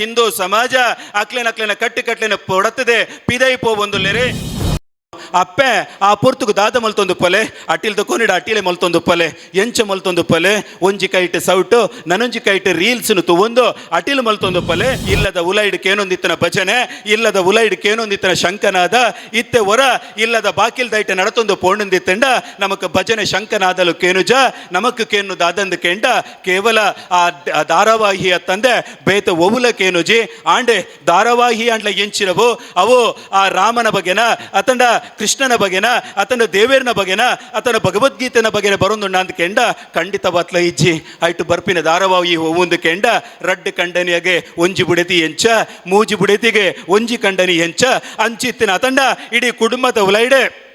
ಹಿಂದೂ ಸಮಾಜ ಅಕ್ಲೇನ ಅಕ್ಲೆನ ಕಟ್ಟಿ ಕಟ್ಲೆನ ಪೊಡತ್ತದೆ. ಪಿದೈ ಪೋ ಒಂದು ಲೆರೆ ಅಪ್ಪೆ, ಆ ಪುರ್ತುಗು ದಾದ ಮಲ್ತೊಂದು ಪಲೆ ಅಟ್ಟಿಲ್ ತಕೊಂಡಿಡ ಅಟ್ಟಿಲೆ ಮಲ್ತೊಂದು ಪಲೆ, ಎಂಚ ಮಲ್ತೊಂದು ಪಲೆ, ಒಂಜಿ ಕೈಟ್ ಸೌಟು ನನೊಂಜಿ ಕೈಟ್ ರೀಲ್ಸ್ ತಗೊಂಡು ಅಟಿಲ್ ಮಲ್ತೊಂದು ಪಲೆ, ಇಲ್ಲದ ಉಲೈಡ್ ಕೇನೊಂದಿತ್ತನ ಭಜನೆ, ಇಲ್ಲದ ಉಲೈಡ್ ಕೇನೊಂದಿತ್ತನ ಶಂಕನಾದ, ಇತ್ತೆ ಹೊರ ಇಲ್ಲದ ಬಾಕಿಲ್ ದೈಟ ನಡತೊಂದು ಪೋಣಂದಿತ್ತಂಡ ನಮಕ್ ಭಜನೆ ಶಂಕನಾದಲು ಕೇನುಜ, ನಮಕ್ ಕೇನು ದಾದಂದು ಕೆಂಡ, ಕೇವಲ ಆ ಧಾರಾವಾಹಿಯ ತಂದೆ, ಬೇತ ಒವುಲ ಕೇನುಜಿ, ಆಂಡೆ ಧಾರಾವಾಹಿ ಅಂಡ್ಲ ಎಂಚಿನವು, ಅವು ಆ ರಾಮನ ಬಗೆನ, ಅತಂಡ ಕೃಷ್ಣನ ಬಗೆನ, ಆತನ ದೇವೇರನ ಬಗೆನ ಅತನ ಭಗವದ್ಗೀತೆನ ಬಗೆನ ಬರೋದು ಅಂತ ಕೆಂಡ, ಖಂಡಿತ ಬತ್ಲ ಇಜ್ಜಿ, ಆಯ್ತು ಬರ್ಪಿನ ಧಾರವಾಹಿ ಒಂದು ಕೆಂಡ, ರಡ್ಡ್ ಕಂಡನಿಯಗೆ ಒಂಜಿ ಬುಡೆತಿ ಎಂಚ, ಮೂಜಿ ಬುಡೆತಿಗೆ ಒಂಜಿ ಕಂಡನಿ ಎಂಚ, ಅಂಚಿತ್ತಿನ ಅತಂಡ ಇಡೀ ಕುಟುಂಬದ ಉಲೈಡೆ.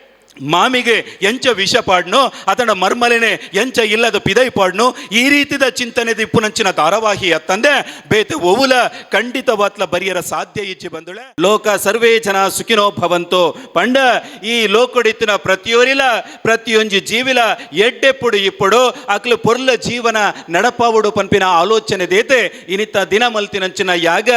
ಮಾಮಿಗೆ ಎಂಚ ವಿಷ ಪಾಡ್ನು ಅದನ ಮರ್ಮಲೆನೆ ಎಂಚ ಇಲ್ಲದ ಪಿದೈ ಪಾಡ್ನು, ಈ ರೀತಿದ ಚಿಂತನೆ ದಿಪ್ಪುನಂಚಿನ ಧಾರಾವಾಹಿ ಅತ್ತಂದೆ, ಬೇತೆ ಒವುಲ ಖಂಡಿತವಾತ್ಲ ಬರಿಯರ ಸಾಧ್ಯ ಇಚ್ಚಿ ಬಂದುಳೆ. ಲೋಕ ಸರ್ವೇ ಜನ ಸುಖಿನೋ ಭವಂತು. ಪಂಡ, ಈ ಲೋಕಡಿತ್ತಿನ ಪ್ರತಿಯೊರಿಲ, ಪ್ರತಿಯೊಂಜಿ ಜೀವಿಲ ಎಡ್ಡೆಪ್ಪುಡು ಇಪ್ಪುಡು, ಅಕ್ಲು ಪೊರ್ಲ ಜೀವನ ನಡಪಾವುಡು ಪಂಪಿನ ಆಲೋಚನೆ ದೇತೆ, ಇನಿತ ದಿನ ಮಲ್ತಿನಂಚಿನ ಯಾಗ,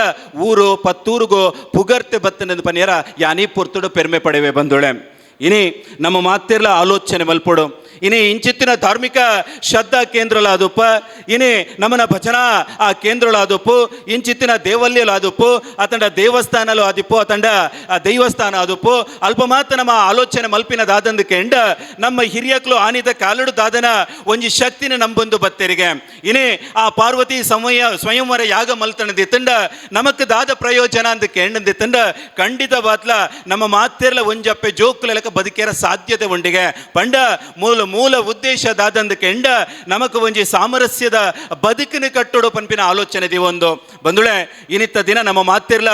ಊರು ಪತ್ತೂರುಗೋ ಪುಗರ್ತೆ ಬತ್ತನೆಂದು ಪನಿಯರ, ಯಾನಿ ಪುರ್ತುಡು ಪೆರ್ಮೆ ಪಡೆವೆ ಬಂದುಳೆ. ಇನಿ ನಮ್ಮ ಮಾತೆರ್ಲ ಆಲೋಚನೆ ಮಲ್ಪಡು ಇನಿ ಇಂಚಿತ್ತಿನ ಧಾರ್ಮಿಕ ಶ್ರದ್ಧಾ ಕೇಂದ್ರಲಾದಪ್ಪ ಇನಿ ನಮ್ಮನ ಭಜನಾ, ಆ ಕೇಂದ್ರಲಾದಪ್ಪು ಇಂಚಿತ್ತಿನ ದೇವಲ್ಯಲಾದಪ್ಪು ಅತಂಡ ದೇವಸ್ಥಾನಲು ಆದಿಪ್ಪು ಆ, ದೈವಸ್ಥಾನ ಆದಪ್ಪು, ಅಲ್ಪ ಮಾತ್ರ ನಮ್ಮ ಆಲೋಚನೆ ಮಲ್ಪಿನ ದಾದಂದು ಕೆಂಡ ನಮ್ಮ ಹಿರಿಯಕ್ಲು ಆನಿದ ಕಾಲಡು ದಾದನ ಒಂಜಿ ಶಕ್ತಿನ ನಂಬೊಂದು ಬತ್ತೆರಿಗೆ. ಇನಿ ಆ ಪಾರ್ವತಿ ಸಮಯ, ಸ್ವಯಂವರ ಯಾಗ ಮಲ್ತಣದಿತ್ತಂಡ ನಮಕ್ ದಾದ ಪ್ರಯೋಜನ ಅಂತ ಕೇಂಡಂದಿತ್ತಂಡ ಖಂಡಿತ ಬಾತ್ಲ ನಮ್ಮ ಮಾತೆರ್ಲ ಒಂಜಪ್ಪೆ ಜೋಕ್ಲೆಲಕ ಬದುಕೇರ ಸಾಧ್ಯತೆ ಉಂಡಿಗೆ. ಪಂಡ ಮೂಲ ಮೂಲ ಉದ್ದೇಶ ದಾದಂದು ಕೆಂಡ ನಮಕ್ ಒಂಜಿ ಸಾಮರಸ್ಯದ ಬದುಕಿನ ಕಟ್ಟೋಡು ಪನ್ಪಿನ ಆಲೋಚನೆ ದಿವೊಂದು. ಬಂದುಳೆ ಇನಿತ್ತ ದಿನ ನಮ್ಮ ಮಾತಿರ್ಲ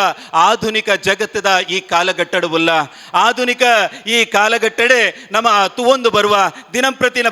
ಆಧುನಿಕ ಜಗತ್ತದ ಈ ಕಾಲಘಟ್ಟಡವುಲ್ಲ ಆಧುನಿಕ ಈ ಕಾಲಘಟ್ಟಡೆ ನಮ್ಮ ತುವೊಂದು ಬರುವ ದಿನಂಪ್ರತಿ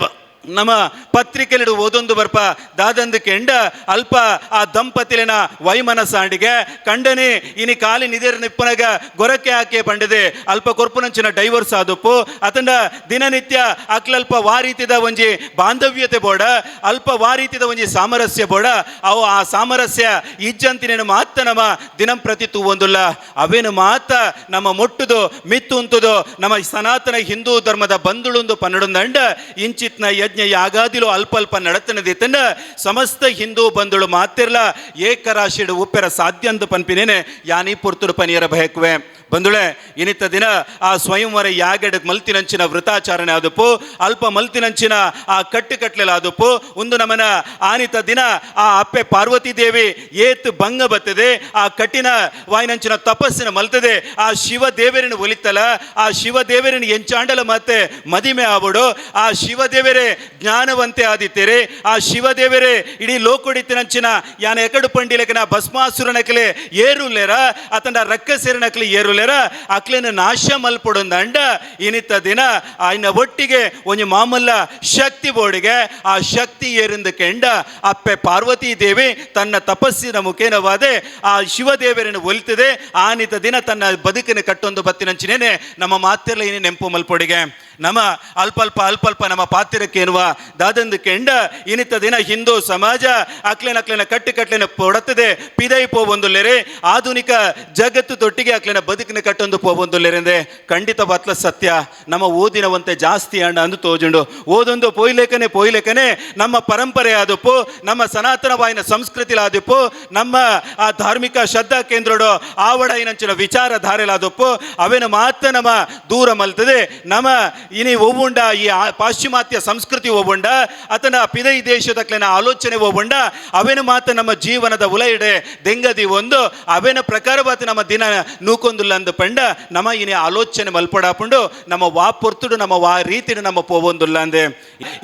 ನಮ್ಮ ಪತ್ರಿಕೆಲಿಡು ಓದೊಂದು ಬರ್ಪ. ದಾದಂದು ಕೆಂಡ ಅಲ್ಪ ಆ ದಂಪತಿಲಿನ ವೈಮನಸಾಂಡಿಗೆ ಕಂಡನೆ ಇನಿ ಕಾಲಿ ನಿದಿರ ನಿಪ್ಪನಗ ಗೊರಕೆ ಹಾಕಿ ಪಂಡಿದೆ. ಅಲ್ಪ ಕೊರ್ಪುನಂಚಿನ ಡೈವರ್ಸ್ ಆದಪ್ಪು. ಅತಂಡ ದಿನನಿತ್ಯ ಅಕ್ಲಲ್ಪ ವಾರೀತಿದ ಒಂಜಿ ಬಾಂಧವ್ಯತೆ ಬೋಡ. ಅಲ್ಪ ವಾರೀತಿದ ಒಂಜಿ ಸಾಮರಸ್ಯ ಬೋಡ. ಅವು ಆ ಸಾಮರಸ್ಯ ಇಜ್ಜಂತಿನೇನು ಮಾತ್ರ ನಮ್ಮ ದಿನಂಪ್ರತಿ ತೂವೊಂದುಲ್ಲ. ಅವೇನು ಮಾತ್ರ ನಮ್ಮ ಮುಟ್ಟುದು ಮಿತ್ತು ಉಂತುದು ನಮ್ಮ ಸನಾತನ ಹಿಂದೂ ಧರ್ಮದ ಬಂದುಳುಂದು ಪನ್ನಡುಂದಂಡ, ಇಂಚಿತ್ನ ಯಜ್ಞ ಯಾಗಾದಿಲು ಅಲ್ಪ ಅಲ್ಪ ನಡತನದಿತ್ತಂಡ ಸಮಸ್ತ ಹಿಂದೂ ಬಂಧುಳು ಮಾತಿರ್ಲ, ಏಕರಾಶಿಡು ಉಪ್ಪೆರ ಸಾಧ್ಯ ಅಂತ ಪನ್ಪಿನೇನೆ, ಯಾನಿ ಪುರ್ತುಡು ಪನಿಯರ ಬಯಕುವೆ. ಬಂಧುಳೆ ಇನಿತ್ತ ದಿನ ಆ ಸ್ವಯಂವರ ಯಾಗೆಡ್ ಮಲ್ತಿನಂಚಿನ ವೃತಾಚರಣೆ ಆದಪ್ಪು ಅಲ್ಪ ಮಲ್ತಿನಂಚಿನ ಆ ಕಟ್ಟು ಆದಪ್ಪು ಒಂದು ನಮನ ಆನಿತ ದಿನ ಆ ಅಪ್ಪೆ ಪಾರ್ವತಿ ದೇವಿ ಏತ್ ಭಂಗ ಬತ್ತದೆ, ಆ ಕಟ್ಟಿನ ವಾಯಿನಂಚಿನ ತಪಸ್ಸಿನ ಮಲ್ತದೆ, ಆ ಶಿವ ದೇವರಿನ ಒಲಿತಲ, ಆ ಶಿವ ದೇವರಿನ ಎಂಚಾಂಡಲ ಮತ್ತೆ ಮದಿಮೆ ಆವಡು, ಆ ಶಿವ ದೇವರೇ ಜ್ಞಾನವಂತೆ ಆದಿತ್ಯರೆ ಆ ಶಿವದೇವರೇ, ಇಡೀ ಲೋಕೊಡಿತಿನಂಚಿನ ಯಾನ ಎಕಡು ಪಂಡಿಲಕನ ಭಸ್ಮಾಸುರನಕಲೆ ಏರುಲೆರ ಅತಂಡ ರಕ್ಕಸೇರನಕಲಿ ಏರುಲೆರ ಅಕ್ಲೇನ ನಾಶ ಮಲ್ಪೊಡೊಂದಂಡ, ಇನಿತ್ತ ದಿನ ಆಯ್ನ ಒಟ್ಟಿಗೆ ಒಂಜಿ ಮಾಮಲ್ಲ ಶಕ್ತಿ ಬೋಡಿಗೆ, ಆ ಶಕ್ತಿ ಏರಿಂದ ಕೆಂಡ, ಅಪ್ಪೆ ಪಾರ್ವತಿ ದೇವಿ ತನ್ನ ತಪಸ್ಸಿನ ಮುಖೇನವಾದೆ, ಆ ಶಿವದೇವರನ್ನು ಒಲಿತದೆ ಆನಿತ ದಿನ ತನ್ನ ಬದುಕಿನ ಕಟ್ಟೊಂದು ಬತ್ತಿನಂಚಿನೇನೆ, ನಮ್ಮ ಮಾತೆಲ್ಲ ಏನೇ ನೆಂಪು ಮಲ್ಪೊಡಿಗೆ. ನಮ್ಮ ಅಲ್ಪಲ್ಪ ಅಲ್ಪಲ್ಪ ನಮ್ಮ ಪಾತಿರಕ್ಕೆ ಎನ್ನುವ ದಾದಂದು ಕೆಂಡ ಇನಿತ ದಿನ ಹಿಂದೂ ಸಮಾಜ ಅಕ್ಲೆನ ಅಕ್ಲೆನ ಕಟ್ಟಿ ಕಟ್ಲೆನ ಪೊಡತದೆ ಪಿದೈ ಪೋವೊಂದುಲ್ಲೆರೆ ಆಧುನಿಕ ಜಗತ್ತು ತೊಟ್ಟಿಗೆ ಅಕ್ಲೆನ ಬದುಕಿನ ಕಟ್ಟೊಂದು ಪೋವೊಂದುಲ್ಲೆರೆಂದೆ ಖಂಡಿತ ಬತ್ಲ ಸತ್ಯ. ನಮ್ಮ ಓದಿನವಂತೆ ಜಾಸ್ತಿ ಅಣ್ಣ ಅಂದು ತೋಜುಂಡು. ಓದೊಂದು ಪೊಯ್ಲೇಕನೆ ಪೊಯ್ಲೇಕನೆ ನಮ್ಮ ಪರಂಪರೆ ಆದಪ್ಪು, ನಮ್ಮ ಸನಾತನ ವಾಯಿನ ಸಂಸ್ಕೃತಿ ಲಾದಿಪ್ಪು ನಮ್ಮ ಆ ಧಾರ್ಮಿಕ ಶ್ರದ್ಧಾ ಕೇಂದ್ರಡು ಆವಡ ಏನಂಚಿನ ವಿಚಾರ ಧಾರೆಲಾದಪ್ಪು ಅವೇನು ಮಾತ್ರ ನಮ್ಮ ದೂರ ಮಲ್ತದೆ. ನಮ್ಮ ಇನಿ ಒಬ್ಬುಂಡ, ಈ ಪಾಶ್ಚಿಮಾತ್ಯ ಸಂಸ್ಕೃತಿ ಒಬ್ಬುಂಡ ಅತನ ಪಿದೈ ದೇಶದಕ್ಲೆನ ಆಲೋಚನೆ ಒಬ್ಬುಂಡ, ಅವೇನ ಮಾತ ನಮ್ಮ ಜೀವನದ ಉಲೈಡೆ ದೆಂಗದಿ ಒಂದು, ಅವೇನ ಪ್ರಕಾರವಾತ ನಮ್ಮ ದಿನ ನೂಕೊಂದುಲ್ಲ ಅಂದು ಪಂಡ, ನಮ್ಮ ಇನಿ ಆಲೋಚನೆ ಮಲ್ಪಡಾಪುಂಡು, ನಮ್ಮ ವಾ ಪೊರ್ತುಡು, ನಮ್ಮ ವಾ ರೀತಿಡು ನಮ್ಮ ಪೋವೊಂದುಲ್ಲ ಅಂದೆ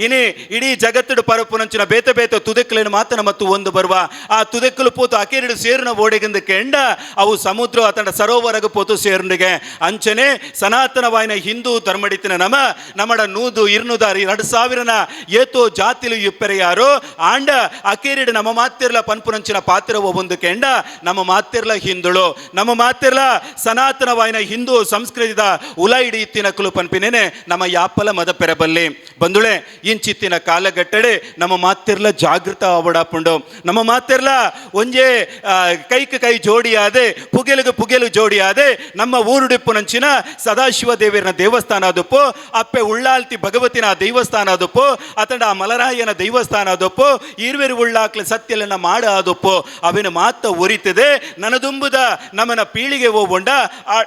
ಇನಿ ಇಡೀ ಜಗತ್ತುಡು ಪರಪುನಂಚಿನ ಬೇತೆ ಬೇತೆ ತುದಕ್ಕಲೇನು ಮಾತ ನಮ್ಮ ಒಂದು ಬರುವ, ಆ ತುದೆಕ್ಕಲು ಪೋತು ಅಕೇರಿಡು ಸೇರಿನ ಓಡೆಗಿಂದ ಕೆಂಡ, ಅವು ಸಮುದ್ರ ಅತನ ಸರೋವರಗ ಪೋತು ಸೇರುನಿಗೆ ಅಂಚನೆ ಸನಾತನವಾಯಿನ ಹಿಂದೂ ಧರ್ಮಡಿತಿನ ನಮ್ಮಡ ನೂದು ಇರ್ನುದಾರಿ. ಎರಡು ಸಾವಿರನ ಏತೋ ಜಾತಿಲು ಇಪ್ಪೆರೆಯಾರು. ಆಂಡ ಅಕೇರಿಡ ನಮ್ಮ ಮಾತಿರ್ಲ ಪನ್ಪುನಂಚಿನ ಪಾತ್ರ ಒಂದು ಕೆಂಡ. ನಮ್ಮ ಮಾತಿರ್ಲ ಹಿಂದುಳು. ನಮ್ಮ ಮಾತಿರ್ಲ ಸನಾತನವಾಯಿನ ಹಿಂದೂ ಸಂಸ್ಕೃತಿದ ಉಲೈಡಿ ಇತ್ತಿನ ಕುಲು ಪನ್ಪಿನೇನೆ ನಮ್ಮ ಯಾಪಲ ಮದ ಪೆರಬಲ್ಲಿ ಬಂದುಳೆ ಇಂಚಿತ್ತಿನ ಕಾಲಗಟ್ಟಡೆ ನಮ್ಮ ಮಾತಿರ್ಲ ಜಾಗೃತ ಅವಡಾಪುಂಡು ನಮ್ಮ ಮಾತಿರ್ಲ ಒಂಜೆ ಕೈಕ ಕೈ ಜೋಡಿಯಾದೆ, ಪುಗೆಲುಗು ಪುಗೆಲು ಜೋಡಿಯಾದೆ, ನಮ್ಮ ಊರುಡಿಪ್ಪು ನಂಚಿನ ಸದಾಶಿವ ದೇವರನ ದೇವಸ್ಥಾನ ಅದಪ್ಪು ಅಪ್ಪೆ ಉಳ್ಳಾಲ್ತಿ ಭಗವತಿನ ದೇವಸ್ಥಾನ ಅದಪ್ಪು ಅತಂಡ ಆ ಮಲರಾಯನ ದೇವಸ್ಥಾನ ಅದಪ್ಪು ಈರ್ವೆರು ಉಳ್ಳಾಕ್ಲೆ ಸತ್ಯಲನ್ನ ಮಾಡ ಅದಪ್ಪು ಅವಿನ ಮಾತ ಒರಿತದೆ, ನನದುಂಬುದ ನಮ್ಮನ ಪೀಳಿಗೆ ಹೋಗೊಂಡ ಆ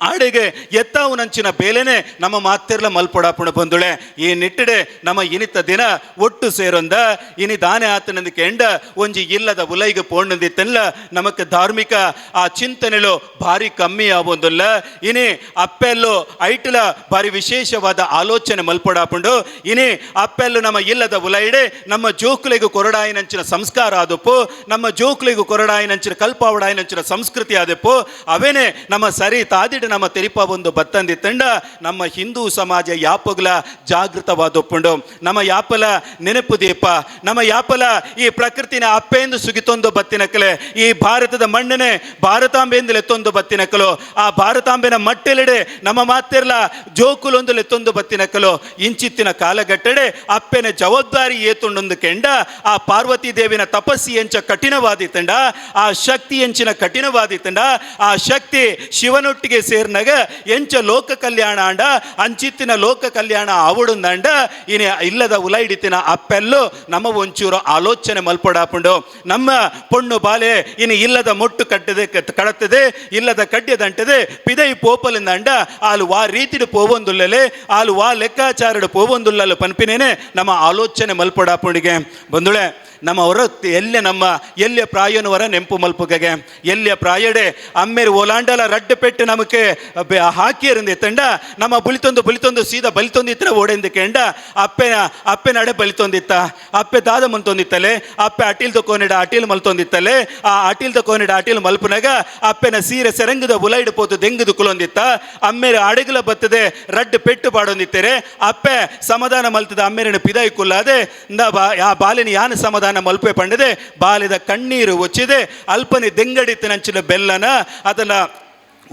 ಆಡೆಗೆ ಎತ್ತಾವು ನಂಚಿನ ಬೇಲೆನೆ ನಮ್ಮ ಮಾತೆರ್ಲ ಮಲ್ಪೊಡಾಪುಣ ಬಂದುಳೆ. ಈ ನಿಟ್ಟಡೆ ನಮ್ಮ ಇನಿತ ದಿನ ಒಟ್ಟು ಸೇರೊಂದ. ಇನಿ ದಾನೆ ಆತನಂದ ಕೆಂಡ ಒಂಜಿ ಇಲ್ಲದ ಉಲೈಗೆ ಪೋಣಂದಿತ್ತಲ್ಲ ನಮಕ್ ಧಾರ್ಮಿಕ ಆ ಚಿಂತನೆಲು ಭಾರಿ ಕಮ್ಮಿ ಆವೊಂದುಲ್ಲ. ಇನಿ ಅಪ್ಪೆಲ್ಲು ಐಟ್ಲ ಭಾರಿ ವಿಶೇಷವಾದ ಆಲೋಚನೆ ಮಲ್ಪೊಡಾಪುಂಡು. ಇನಿ ಅಪ್ಪೆಲ್ಲು ನಮ್ಮ ಇಲ್ಲದ ಉಲೈಡೆ, ನಮ್ಮ ಜೋಕುಲೆಗೂ ಕೊರಡಾಯಿನಂಚಿನ ಸಂಸ್ಕಾರ ಆದಪ್ಪು. ನಮ್ಮ ಜೋಕುಲೆಗೂ ಕೊರಡಾಯಿನಂಚಿನ ಕಲ್ಪಾವಡಾಯಿನಂಚಿನ ಸಂಸ್ಕೃತಿ ಆದಪ್ಪು. ಅವೇನೆ ನಮ್ಮ ಸರಿ ತಾದಿಡ ನಮ್ಮ ತೆರಿಪ ಒಂದು ಬತ್ತಂದಿ ತಂಡ, ನಮ್ಮ ಹಿಂದೂ ಸಮಾಜ ಯಾಪಗಳ ಜಾಗೃತವಾದೊಪ್ಪುಂಡು. ನಮ್ಮ ಯಾಪಲ ನೆನಪು ದೀಪ, ನಮ್ಮ ಯಾಪಲ ಈ ಪ್ರಕೃತಿನ ಅಪ್ಪೆಂದು ಸುಗಿತೊಂದು ಬತ್ತಿನಕಲೆ ಈ ಭಾರತದ ಮಣ್ಣನೆ ಭಾರತಾಂಬೆಂದು ಎತ್ತೊಂದು ಬತ್ತಿನಕಲು ಆ ಭಾರತಾಂಬೆನ ಮಟ್ಟೆಲೆಡೆ ನಮ್ಮ ಮಾತಿರ್ಲ ಜೋಕುಲೊಂದು ಎತ್ತೊಂದು ಬತ್ತಿನಕಲು ಇಂಚಿತ್ತಿನ ಕಾಲಗಟ್ಟಡೆ ಅಪ್ಪೆನ ಜವಾಬ್ದಾರಿ ಏತುಂಡೊಂದು ಕೆಂಡ, ಆ ಪಾರ್ವತಿ ದೇವಿನ ತಪಸ್ಸಿ ಎಂಚ ಕಠಿಣವಾದಿತ್ತಂಡ ಆ ಶಕ್ತಿ ಎಂಚಿನ ಕಠಿಣವಾದಿತ್ತಂಡ ಆ ಶಕ್ತಿ ಶಿವನೊಟ್ಟಿಗೆ ಸೇರ್ನಾಗ ಎಂಚ ಲೋಕ ಕಲ್ಯಾಣ ಅಂಡ, ಅಂಚಿತ್ತಿನ ಲೋಕ ಕಲ್ಯಾಣ ಆವಡುಂದಂಡ ಇನಿ ಇಲ್ಲದ ಉಲೈಡಿತಿನ ಅಪ್ಪೆಲ್ಲು ನಮ್ಮ ಒಂಚೂರು ಆಲೋಚನೆ ಮಲ್ಪಡಾಪುಂಡು. ನಮ್ಮ ಪೊಣ್ಣು ಬಾಲೆ ಇನ್ನು ಇಲ್ಲದ ಮೊಟ್ಟು ಕಟ್ಟದೆ ಕಡತ್ತದೆ, ಇಲ್ಲದ ಕಡ್ಯದಂಟದೆ ಪಿದೈ ಪೋಪಲಿಂದ ಅಂಡ ಆಲು ವಾ ರೀತಿಡು ಪೋವೊಂದುಲ್ಲಲೆ, ಆಲು ವಾ ಲೆಕ್ಕಾಚಾರಡು ಪೋವೊಂದುಲ್ಲಲು ಪನ್ಪಿನೇನೆ ನಮ್ಮ ಆಲೋಚನೆ ಮಲ್ಪಡಾಪುಂಡಿಗೆ. ಬಂದುಳೆ ನಮ್ಮ ಹೊರ ಎಲ್ಲೆ ನಮ್ಮ ಎಲ್ಲಿಯ ಪ್ರಾಯನವರ ನೆಂಪು ಮಲ್ಪುಗೆಗೆ ಎಲ್ಲಿಯ ಪ್ರಾಯಡೆ ಅಮ್ಮೇರು ಓಲಾಂಡಲ ರಡ್ಡು ಪೆಟ್ಟು ನಮಗೆ ಹಾಕಿಯರಿಂದ ತಂಡ ನಮ್ಮ ಬುಲಿತೊಂದು ಬುಲಿತೊಂದು ಸೀದಾ ಬಲಿತೊಂದಿತ್ರ ಓಡೆಂದು ಕೆಂಡ, ಅಪ್ಪೆ ಅಪ್ಪೆ ನಡೆ ಬಲಿತೊಂದಿತ್ತ ಅಪ್ಪೆ ದಾದ ಮಂತೊಂದಿತ್ತಲೆ ಅಪ್ಪೆ ಅಟಿಲ್ ತಕೋನಿಡ ಅಟೀಲ್ ಮಲ್ತೊಂದಿತ್ತಲೆ ಆ ಅಟಿಲ್ ಕೋನಿಡ ಅಟಿಲ್ ಮಲ್ಪನಾಗ ಅಪ್ಪೆನ ಸೀರೆ ಸೆರಂಗದ ಉಲೈಡ್ ಪೋತು ದೆಂಗದು ಕುಲೊಂದಿತ್ತ, ಅಮ್ಮೇರು ಅಡಗಲ ಬತ್ತದೆ ರಡ್ಡು ಪೆಟ್ಟು ಪಾಡೊಂದಿತ್ತರೆ, ಅಪ್ಪೆ ಸಮಾಧಾನ ಮಲ್ತದ ಅಮ್ಮೇರಿನ ಪಿದಾಯಿ ಕುಲ್ಲಾದೆ ಆ ಬಾಲಿನ ಯಾನ ಸಮಾಧಾನ ಮಲ್ಪೆ ಪಂಡದೆ ಬಾಲಿದ ಕಣ್ಣೀರು ಒಚ್ಚಿದೆ ಅಲ್ಪನೆ ದೆಂಗಡಿತ್ತಿನಂಚಿನ ಬೆಲ್ಲನ ಅದನ್ನ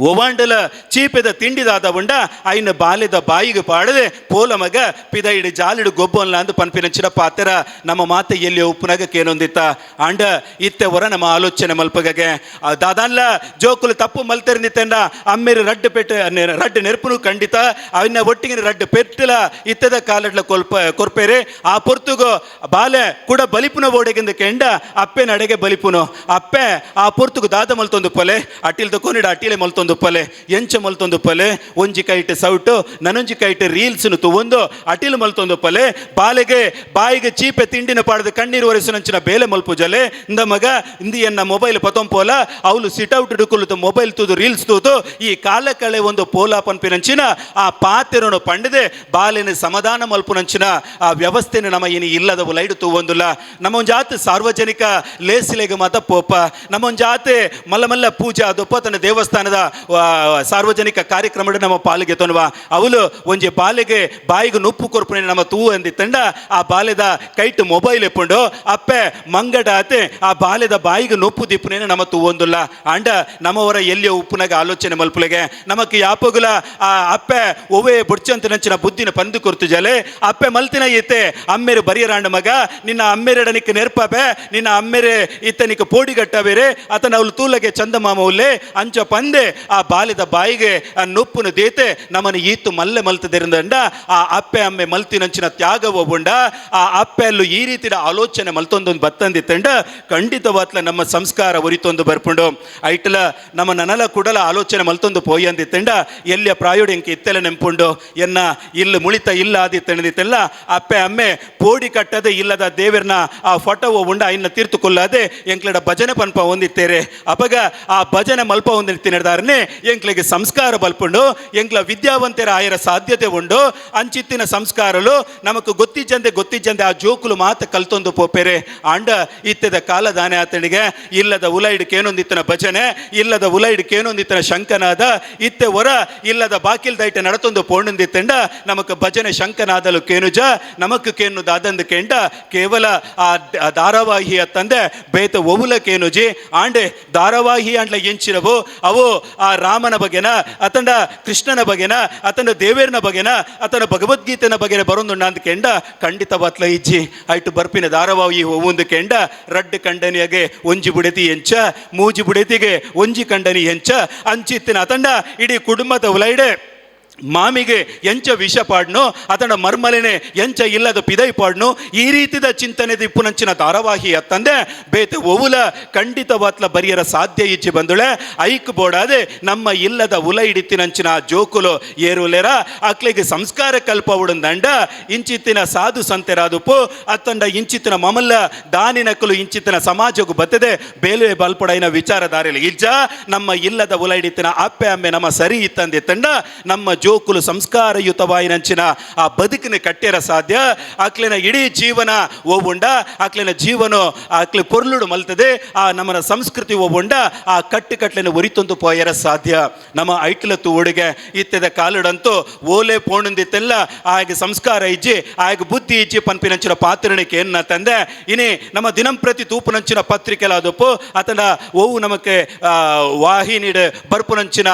ಒವಾಂಡಲ ಚೀಪೆದ ತಿಂಡಿದಾದ ಉಂಡ, ಐನ ಬಾಲ್ಯದ ಬಾಯಿಗೆ ಪಾಡದೆ, ಪೋಲ ಮಗ ಪಿದ ಇಡಿ ಜಾಲಿಡು ಗೊಬ್ಬಲ್ಲ ಅಂದು ಪನ್ಪಿನಂಚಿನ ಪಾತ್ರ ನಮ್ಮ ಮಾತೆ ಎಲ್ಲಿ ಉಪ್ಪುನಾಗ ಕೇನೊಂದಿತ್ತ ಅಂಡ, ಇತ್ತೆ ಹೊರ ನಮ್ಮ ಆಲೋಚನೆ ಮಲ್ಪಗಗೆ. ಆ ದಾದಲ್ಲ ಜೋಕುಲು ತಪ್ಪು ಮಲ್ತೆರ್ನಿತ್ತಂಡ ಅಮ್ಮೇರು ರಡ್ಡು ಪೆಟ್ಟು ರಡ್ಡು ನೆರಪುನು ಖಂಡಿತ ಅವನ್ನ ಒಟ್ಟಿಗಿನ ರಡ್ಡು ಪೆಟ್ಟಿಲ, ಇತ್ತದ ಕಾಲಡ್ಲ ಕೊಲ್ಪ, ಕೊರ್ಪೇರೆ. ಆ ಪೊರ್ತುಗು, ಬಾಲೆ ಕೂಡ ಬಲಿಪುನ ಓಡೆಗಿಂದ ಕೆಂಡ, ಅಪ್ಪೆ ನಡೆಗೆ ಬಲಿಪುನು. ಅಪ್ಪೆ, ಆ ಪೊರ್ತುಗು ದಾದ ಮಲ್ತೊಂದು ಪೊಲೆ. ಅಟ್ಟಿಲ್ ತಕೊಂಡಿಡ ಅಟ್ಟಿಲೆ ಮಲ್ತೊಂದು ಪೊಲೆ, ಎಂಚ ಮಲ್ತೊಂದು ಪಲೆ, ಒಂಜಿ ಕೈಟ್ ಸೌಟು, ನನೊಂಜಿ ಕೈಟ್ ರೀಲ್ಸ್ನು ತುವೊಂದು, ಅಟಿಲ್ ಮಲ್ತೊಂದು ಪಲೆ, ಬಾಲೆಗೆ, ಬಾಯಿಗೆ ಚೀಪೆ ತಿಂಡಿನ ಪಾಡದ ಕಣ್ಣೀರು ಒರೆಸಿನಂಚಿನ ಬೇಲೆ ಮಲ್ಪುಜಲೆ ಇಂದ ಮಗ ಇಂದಿ ಎನ್ನ ಮೊಬೈಲ್ ಪತೊಂಪೋಲ ಅವಳು ಸಿಟೌಟ್ ಹಿಡುಕುಲು ಮೊಬೈಲ್ ತೂದು, ರೀಲ್ಸ್ ತೂತು, ಈ ಕಾಲ ಕಳೆ ಒಂದು ಪೋಲ ಪನ್ಪಿನಂಚಿನ, ಆ ಪಾತೆರನು ಪಂಡದೆ, ಬಾಲಿನ ಸಮಾಧಾನ ಮಲ್ಪುನಂಚಿನ, ಆ ವ್ಯವಸ್ಥೆನ ನಮ್ಮ ಇನಿ ಇಲ್ಲದ ಲೈಡು ತೂವೊಂದುಲ್ಲ. ನಮ್ಮ ಜಾತಿ ಸಾರ್ವಜನಿಕ, ಲೇಸಿಲೆಗೆ ಮಾತ ಪೋಪ ನಮ್ಮ ಜಾತೆ ಮಲ್ಲ ಮಲ್ಲ ಪೂಜೆ ತನ್ನ ದೇವಸ್ಥಾನದ ಸಾರ್ವಜನಿಕ ಕಾರ್ಯಕ್ರಮ ನಮ್ಮ ಪಾಲಿಗೆ ತೊನ್ವ ಅವಳು ಒಂಜಿ ಬಾಲೆಗೆ ಬಾಯಿಗೆ ನುಪ್ಪು ಕೊರ್ಪುನೆ ನಮ್ಮ ತೂ ಅಂದಿತ್ತಂಡ ಆ ಬಾಲ್ಯದ ಕೈಟ್ ಮೊಬೈಲ್ ಎಪ್ಪುಂಡು, ಅಪ್ಪೆ ಮಂಗಡ ಆತೆ, ಆ ಬಾಲ್ಯದ ಬಾಯಿಗೆ ನೊಪ್ಪು ದಿಪ್ಪನೇ ನಮ್ಮ ತೂವೊಂದುಲ್ಲ ಅಂಡ ನಮ್ಮವರ ಎಲ್ಲಿಯ ಉಪ್ಪುನಾಗ ಆಲೋಚನೆ ಮಲ್ಪುಲೆಗೆ. ನಮಕ್ ಯಾಪಗುಲ, ಆ ಅಪ್ಪೆ ಒವೆ ಬುಡ್ಚಂತ ನಂಚಿನ ಬುದ್ಧಿನ ಪಂದು ಕೊರ್ತು ಜಲೆ. ಅಪ್ಪೆ ಮಲ್ತಿನ ಈತೆ, ಅಮ್ಮೆರು ಬರಿಯರಾಂಡ ಮಗ, ನಿನ್ನ ಅಮ್ಮೆರಡನಿಕ್ಕೆ ನೆರ್ಪಬೆ, ನಿನ್ನ ಅಮ್ಮೆರೆ ಇತ್ತನಿಕ್ಕೆ ಪೋಡಿಗಟ್ಟಬೇರೆ, ಆತನ ಅವಳು ತೂಲಗೆ ಚಂದಮಾಮ ಉಲ್ಲೆ ಅಂಚ ಪಂದೆ ಆ ಬಾಲ್ಯದ ಬಾಯಿಗೆ ಆ ನೊಪ್ಪುನು ದೇತೆ ನಮ್ಮನ್ನು ಈತು ಮಲ್ಲೆ ಮಲ್ತದಿರಂದ ಆ ಅಪ್ಪೆ ಅಮ್ಮೆ ಮಲ್ತಿನಂಚಿನ ತ್ಯಾಗವ ಉಂಡ, ಆ ಅಪ್ಪೆ ಅಲ್ಲೂ ಈ ರೀತಿಯ ಆಲೋಚನೆ ಮಲ್ತೊಂದೊಂದು ಬತ್ತಂದಿತ್ತಂಡ ಖಂಡಿತವಾತ್ಲ ನಮ್ಮ ಸಂಸ್ಕಾರ ಒರಿತೊಂದು ಬರ್ಪುಂಡು. ಐಟ್ಲ, ನಮ್ಮ ನನಲ ಕುಡಲ ಆಲೋಚನೆ ಮಲ್ತೊಂದು ಪೋಯಂದಿತ್ತಂಡ, ಎಲ್ಲಿಯ ಪ್ರಾಯೋಡಿಂಕ ಇತ್ತೆಲ್ಲ ಇತ್ತೆಲ ನೆಂಪುಂಡು? ಎನ್ನ, ಇಲ್ಲಿ ಮುಳಿತ ಇಲ್ಲ ಆದಿತ್ತಂದಿತ್ತೆಲ್ಲ ಅಪ್ಪೆ ಅಮ್ಮೆ ಪೋಡಿ ಕಟ್ಟದೆ ಇಲ್ಲದ ದೇವರನ್ನ ಆ ಫೋಟೋ ಉಂಡ, ಇನ್ನ ತೀರ್ತು ಕೊಲ್ಲದೆ ಎಂಕ್ಲಡ ಭಜನೆ ಪನ್ಪ ಹೊಂದಿತ್ತೇರೆ. ಅಪಗ ಆ ಭಜನೆ ಮಲ್ಪ ಹೊಂದಿತ್ತಿನದಾರನೆ ಎಂಕ್ಲಿಗೆ ಸಂಸ್ಕಾರ ಬಲ್ಪುಂಡು, ಎಂಕ್ಲ ವಿದ್ಯಾವಂತರ ಆಯರ ಸಾಧ್ಯತೆ ಉಂಡು. ಅಂಚಿತ್ತಿನ ಸಂಸ್ಕಾರಲು ನಮಕ್ ಗೊತ್ತಿಜ್ಜಂದೆ ಗೊತ್ತಿಜ್ಜಂದೆ ಆ ಜೋಕುಲು ಮಾತ ಕಲ್ತೊಂದು ಪೋಪೆರೆ ಆಂಡ ಇತ್ತದ ಕಾಲದಾನೆ ಆತನಿಗೆ ಇಲ್ಲದ ಉಲೈಡ್ ಏನೊಂದಿತ್ತನ ಭಜನೆ, ಇಲ್ಲದ ಉಲೈಡ್ ಏನೊಂದಿತ್ತನ ಶಂಕನಾದ, ಇತ್ತೆ ಹೊರ ಇಲ್ಲದ ಬಾಕಿಲ್ ದೈಟ ನಡತೊಂದು ಪೋಣಂದಿತ್ತಂಡ, ನಮಕ್ ಭಜನೆ ಶಂಕನಾದಲು ಕೇನುಜ, ನಮಕ್ ಕೇನು ದಾದಂದು ಕೆಂಡ, ಕೇವಲ ಆ ಧಾರಾವಾಹಿಯ ತಂದೆ ಬೇತ ಒವುಲ ಕೇನುಜಿ, ಆಂಡೆ ಧಾರಾವಾಹಿ ಅಂಡ್ಲ ಎಂಚಿರವು, ಅವು ಆ ರಾಮನ ಬಗೆನ ಅತಂಡ ಕೃಷ್ಣನ ಬಗೆನ ಆತನ ದೇವೇರನ ಬಗೆನ ಅತನ ಭಗವದ್ಗೀತೆನ ಬಗೆನ ಬರೊಂದುಂಡ ಅಂತ ಕೆಂಡ, ಖಂಡಿತ ಬತ್ಲ ಇಜ್ಜಿ ಆಯ್ತು ಬರ್ಪಿನ ಧಾರವಾಹಿ ಒಂದು ಕೆಂಡ, ರಡ್ಡ ಕಂಡನಿಯಗೆ ಒಂಜಿ ಬುಡೆತಿ ಎಂಚ, ಮೂಜಿ ಬುಡೆತಿಗೆ ಒಂಜಿ ಕಂಡನಿ ಎಂಚ, ಅಂಚಿತ್ತಿನ ಅತಂಡ ಇಡೀ ಕುಟುಂಬದ ಉಲೈಡೆ. ಮಾಮಿಗೆ ಎಂಚ ವಿಷ ಪಾಡ್ನು ಅತನ ಮರ್ಮಲೆನೆ ಎಂಚ ಇಲ್ಲದ ಪಿದೈ ಪಾಡ್ನು, ಈ ರೀತಿದ ಚಿಂತನೆ ದಿಪ್ಪುನಂಚಿನ ಧಾರಾವಾಹಿ ಅತ್ತಂದೆ, ಬೇತೆ ಒವುಲ ಖಂಡಿತವಾತ್ಲ ಬರಿಯರ ಸಾಧ್ಯ ಇಚ್ಚಿ ಬಂದುಳೆ, ಐಕ್ ಬೋಡಾದೆ ನಮ್ಮ ಇಲ್ಲದ ಉಲ ಹಿಡಿತಿನಂಚಿನ ಜೋಕುಲು ಏರುಲೆರ ಅಕ್ಲಿಗೆ ಸಂಸ್ಕಾರ ಕಲ್ಪ ಉಡಂದಂಡ ಇಂಚಿತ್ತಿನ ಸಾಧು ಸಂತೆರಾದುಪು, ಅತ್ತಂಡ ಇಂಚಿತ್ತಿನ ಮಮಲ್ಲ ದಾನಿನಕಲು ಇಂಚಿತ್ತಿನ ಸಮಾಜಕ್ಕೂ ಬತ್ತದೆ, ಬೇಲುವೆ ಬಲ್ಪಡೈನ ವಿಚಾರಧಾರೆಯಲ್ಲಿ ಇಜ್ಜ ನಮ್ಮ ಇಲ್ಲದ ಉಲ ಹಿಡಿತಿನ ಅಪ್ಪೆ ಅಮ್ಮೆ ನಮ್ಮ ಸರಿ ಇತ್ತಂದೆ ತಂಡ, ನಮ್ಮ ಜೋಕುಲು ಸಂಸ್ಕಾರಯುತವಾಯಿನಂಚಿನ ಆ ಬದುಕಿನ ಕಟ್ಟೆರ ಸಾಧ್ಯ. ಆಕ್ಲಿನ ಇಡೀ ಜೀವನ ಓವುಂಡ ಆಕ್ಲಿನ ಜೀವನ ಆಕ್ಲಿ ಪೊರ್ಲುಡು ಮಲ್ತದೆ. ಆ ನಮ್ಮನ ಸಂಸ್ಕೃತಿ ಓವುಂಡ ಆ ಕಟ್ಟು ಕಟ್ಲಿನ ಒರಿತೊಂದು ಪೋಯರ ಸಾಧ್ಯ. ನಮ್ಮ ಐಟ್ಲತ್ತು ಉಡುಗೆ ಇತ್ತದ ಕಾಲುಡಂತೂ ಓಲೆ ಪೋಣಂದಿತ್ತೆಲ್ಲ, ಆಗ ಸಂಸ್ಕಾರ ಇಜ್ಜಿ, ಆಗ ಬುದ್ಧಿ ಇಜ್ಜಿ ಪನ್ಪಿನಂಚಿನ ಪಾತ್ರಣಿಕೆ ಏನ ತಂದೆ. ಇನಿ ನಮ್ಮ ದಿನಂಪ್ರತಿ ತೂಪುನಂಚಿನ ಪತ್ರಿಕೆಲಾದಪ್ಪು ಅತನ ಓವು ನಮಗೆ ವಾಹಿನಿಡ ಬರ್ಪುನಂಚಿನ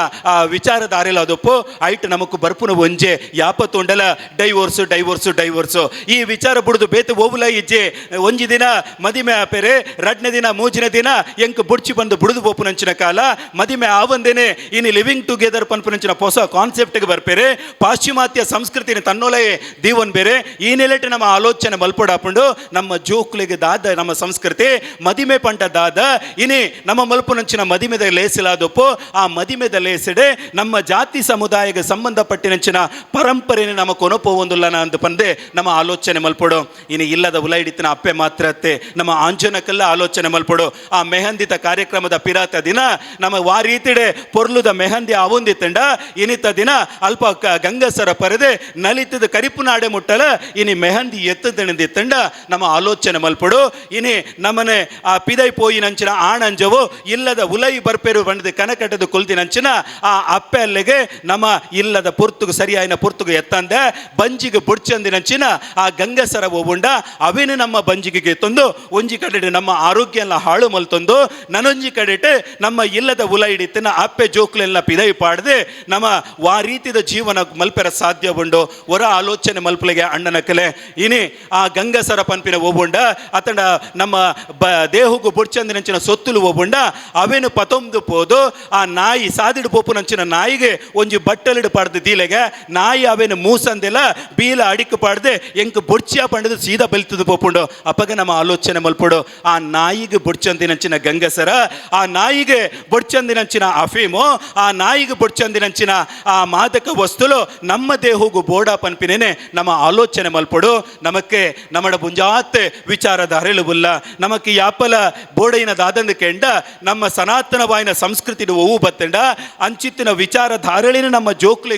ವಿಚಾರಧಾರೆಲಾದಪ್ಪು. ಐಟ್ ನಮಕ್ ಬರ್ಪುನ ಒಂಜೆ ಯಾಪತ್ತೊಂಡಲ ಡೈವೋರ್ಸ್ ಡೈವೋರ್ಸ್ ಡೈವೋರ್ಸ್. ಈ ವಿಚಾರ ಬುಡ್ದು ಬೇತು ಓವುಲ ಇಜ್ಜೆ, ಒಂಜಿ ದಿನ ಮದಿಮೆ ಆಪೆರೆ, ರಡ್ನೆ ದಿನ, ಮೂಜಿನ ದಿನ, ಎಂಕ್ ಬುಡ್ಚಿ ಬಂದು ಬುಡುದು ಪೋಪುನಂಚಿನ ಕಾಲ, ಮದಿಮೆ ಆವಂದೇನೆ ಇನ್ನು ಲಿವಿಂಗ್ ಟುಗೆದರ್ ಪನ್ಪುನಂಚಿನ ಹೊಸ ಕಾನ್ಸೆಪ್ಟ್ಗೆ ಬರ್ಪೇರೆ, ಪಾಶ್ಚಿಮಾತ್ಯ ಸಂಸ್ಕೃತಿನ ತನ್ನೊಲೆ ದೀವನ್ ಬೇರೆ, ಈ ನೆಲೆಟ್ ನಮ್ಮ ಆಲೋಚನೆ ಮಲ್ಪಡಾಪುಂಡು ನಮ್ಮ ಜೋಕ್ಲಿಗೆ ದಾದ ನಮ್ಮ ಸಂಸ್ಕೃತಿ, ಮದಿಮೆ ಪಂಟ ದಾದ, ಇನಿ ನಮ್ಮ ಮಲ್ಪುನಂಚಿನ ಮದಿಮೆದ ಲೇಸಿಲಾದಪ್ಪು, ಆ ಮದಿಮೆದ ಲೇಸಿಡೆ ನಮ್ಮ ಜಾತಿ ಸಮುದಾಯಕ್ಕೆ ಸಂಬಂಧಪಟ್ಟಿನಂಚಿನ ಪರಂಪರೆಯನ್ನು ನಮ್ಮ ಕೊನಪೋವೊಂದುಲ್ಲನ ಅಂತ ಬಂದೆ ನಮ್ಮ ಆಲೋಚನೆ ಮಲ್ಪಡು. ಇನ್ನು ಇಲ್ಲದ ಉಲೈಡಿತ್ತಿನ ಅಪ್ಪೆ ಮಾತ್ರ ಅತ್ತೆ. ನಮ್ಮ ಆಂಜನಕ್ಕೆಲ್ಲ ಆಲೋಚನೆ ಮಲ್ಪಡು. ಆ ಮೆಹಂದಿತ ಕಾರ್ಯಕ್ರಮದ ಪಿರಾತ ದಿನ ನಮ್ಮ ವಾ ರೀತಿಡೆ ಪೊರ್ಲುದ ಮೆಹಂದಿ ಆವೊಂದಿತ್ತಂಡ ಇನಿತ ದಿನ ಅಲ್ಪ ಗಂಗಸರ ಪರದೆ ನಲಿತದ ಕರಿಪು ನಾಡೆ ಮುಟ್ಟಲ. ಇನಿ ಮೆಹಂದಿ ಎತ್ತದಣಿದಿತ್ತಂಡ ನಮ್ಮ ಆಲೋಚನೆ ಮಲ್ಪಡು. ಇನಿ ನಮ್ಮನೆ ಆ ಪಿದೈ ಪೋಯಿನಂಚಿನ ಆಣಂಜವು, ಇಲ್ಲದ ಉಲೈ ಬರ್ಪೇರು ಕನಕಟದ ಕುಲ್ದಿ ನಂಚಿನ ಆ ಅಪ್ಪೆ ಅಲ್ಲಿಗೆ ನಮ್ಮ ಇಲ್ಲದ ಪುರ್ತುಗು ಸರಿಯಾಯಿನ ಪುರ್ತುಗು ಎತ್ತಂದೆ, ಬಂಜಿಗೆ ಬುಡ್ಚಂದಿನಂಚಿನ ಆ ಗಂಗಸರ ಉಂಡ, ಅವೇನು ನಮ್ಮ ಬಂಜಿಗೆ ತಂದು, ಒಂಜಿ ಕಡೆ ನಮ್ಮ ಆರೋಗ್ಯ ಎಲ್ಲ ಹಾಳು ಮಲ್ತೊಂದು ನನೊಂಜಿ ಕಡೆ ನಮ್ಮ ಇಲ್ಲದ ಉಲ ಹಿಡಿತಿನ ಅಪ್ಪೆ ಜೋಕ್ಲೆಲ್ಲ ಪಿದೈ ಪಾಡದೆ, ನಮ್ಮ ವಾ ರೀತಿದ ಜೀವನ ಮಲ್ಪೆರ ಸಾಧ್ಯ ಉಂಡು. ಹೊರ ಆಲೋಚನೆ ಮಲ್ಪಲಿಗೆ ಅಣ್ಣನ ಕಲೆ. ಇನಿ ಆ ಗಂಗಸರ ಪಂಪಿನ ಒಬ್ಬುಂಡ ಅತಂಡ ನಮ್ಮ ಬ ದೇಹಗೂ ಬುಡ್ಚಂದಿನಂಚಿನ ಸೊತ್ತುಲು ಒಬ್ಬುಂಡ ಅವೇನು ಪತೊಂದು ಪೋದು, ಆ ನಾಯಿ ಸಾದಿಡು ಪೋಪುನಂಚಿನ ನಾಯಿಗೆ ಒಂಜಿ ಬಟ್ಟಲಿಡು ಪಾಡ್ದು ದೀಲೆಗೆ, ನಾಯಿ ಅವೇನು ಮೂಸಂದಿಲ್ಲ, ಬೀಲ ಅಡಿಕೆ ಪಾಡ್ದೆ ಎಂಕ್ ಬೊಡ್ಚಿಯ ಪಂಡದು ಸೀದಾ ಬೆಲ್ತದ ಪೋಪುಂಡು. ಅಪ್ಪಗೆ ನಮ್ಮ ಆಲೋಚನೆ ಮಲ್ಪಡು. ಆ ನಾಯಿಗೆ ಬುಡ್ಚಂದಿನಂಚಿನ ಗಂಗಸರ, ಆ ನಾಯಿಗೆ ಬೊಡ್ಚಂದಿನಂಚಿನ ಅಫೀಮು, ಆ ನಾಯಿಗೆ ಬೊಡ್ಚಂದಿನಂಚಿನ ಆ ಮಾದಕ ವಸ್ತುಲು ನಮ್ಮ ದೇಹಗೂ ಬೋಡ ಪನ್ಪಿನೇನೆ ನಮ್ಮ ಆಲೋಚನೆ ಮಲ್ಪಡು. ನಮಕ್ಕೆ ನಮ್ಮಡ ಮುಂಜಾತೆ ವಿಚಾರದ ಅರೆಳುವುಲ್ಲ ನಮಕ್ಕೆ ಯಾಪಲ ಬೋಡೈನ ದಾದಂದು ಕೆಂಡ, ನಮ್ಮ ಸನಾತನವಾಯಿನ ಸಂಸ್ಕೃತಿ ಒವು ಬತ್ತಂಡ. ಅಂಚಿತ್ತಿನ ವಿಚಾರ ಧಾರಳಿನ ನಮ್ಮ